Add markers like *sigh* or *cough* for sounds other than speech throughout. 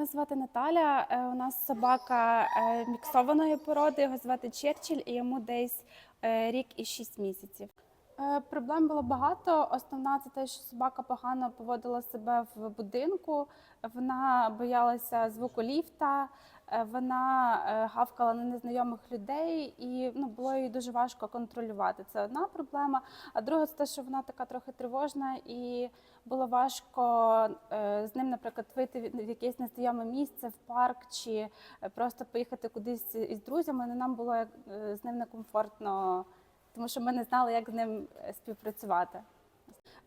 Мене звати Наталя. Е, У нас собака е, міксованої породи. Його звати Черчилль, і йому десь е, рік і шість місяців. Е, Проблем було багато. Основна це те, що собака погано поводила себе в будинку. Вона боялася звуку ліфта, е, вона е, гавкала на незнайомих людей, і ну було їй дуже важко контролювати. Це одна проблема. А друга це те, що вона така трохи тривожна, і було важко з ним, наприклад, вийти в якесь незнайоме місце, в парк чи просто поїхати кудись із друзями. Ну, нам було з ним некомфортно, тому що ми не знали, як з ним е, співпрацювати.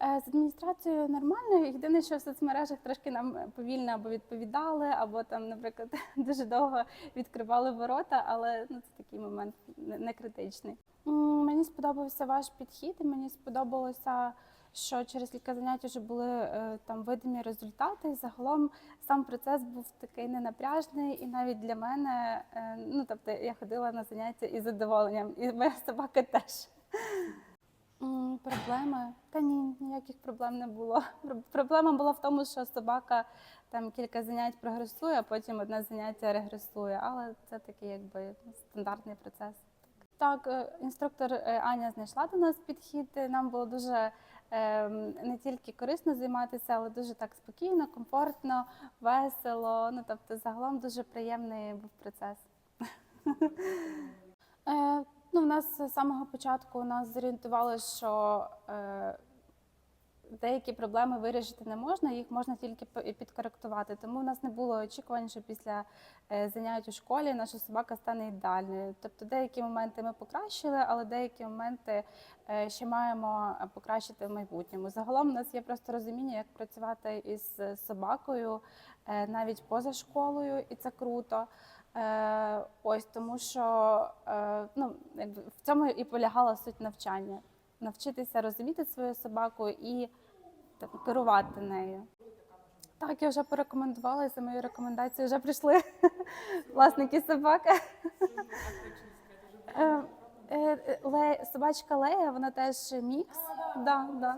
Е, З адміністрацією нормально. Єдине, що в соцмережах трошки нам повільно або відповідали, або там, наприклад, *laughs* дуже довго відкривали ворота, але ну, це такий момент не критичний. Мені сподобався ваш підхід, і мені сподобалося, що через кілька занять вже були е, там видимі результати. Загалом сам процес був такий ненапряжний, і навіть для мене, е, ну тобто, я ходила на заняття із задоволенням, і моя собака теж. Проблеми? Та ні, ніяких проблем не було. Проблема була в тому, що собака там кілька занять прогресує, а потім одне заняття регресує. Але це такий якби стандартний процес. Так, е, інструктор е, Аня знайшла до нас підхід. Нам було дуже ем, не тільки корисно займатися, але дуже так спокійно, комфортно, весело. Ну тобто, загалом дуже приємний був процес. *laughs* В нас з самого початку нас зорієнтували, що е, деякі проблеми вирішити не можна, їх можна тільки підкоректувати. Тому в нас не було очікувань, що після е, занять у школі наша собака стане ідеальною. Тобто деякі моменти ми покращили, але деякі моменти е, ще маємо е, покращити в майбутньому. Загалом у нас є просто розуміння, як працювати із собакою навіть поза школою, і це круто. Ось тому, що ну, в цьому і полягала суть навчання. Навчитися розуміти свою собаку і так, керувати нею. Так, я вже порекомендувала, і за мою рекомендацію вже прийшли *laughs* власники собаки. Е, е, Собачка Лея, вона теж мікс. Да.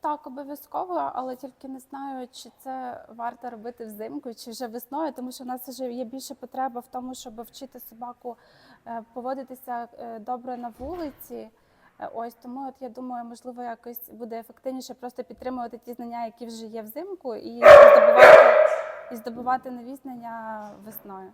Так, обов'язково, але тільки не знаю, чи це варто робити взимку, чи вже весною, тому що в нас вже є більше потреба в тому, щоб вчити собаку е, поводитися добре на вулиці. Е, Ось тому, от я думаю, можливо, якось буде ефективніше просто підтримувати ті знання, які вже є взимку, і здобувати, і здобувати нові знання весною.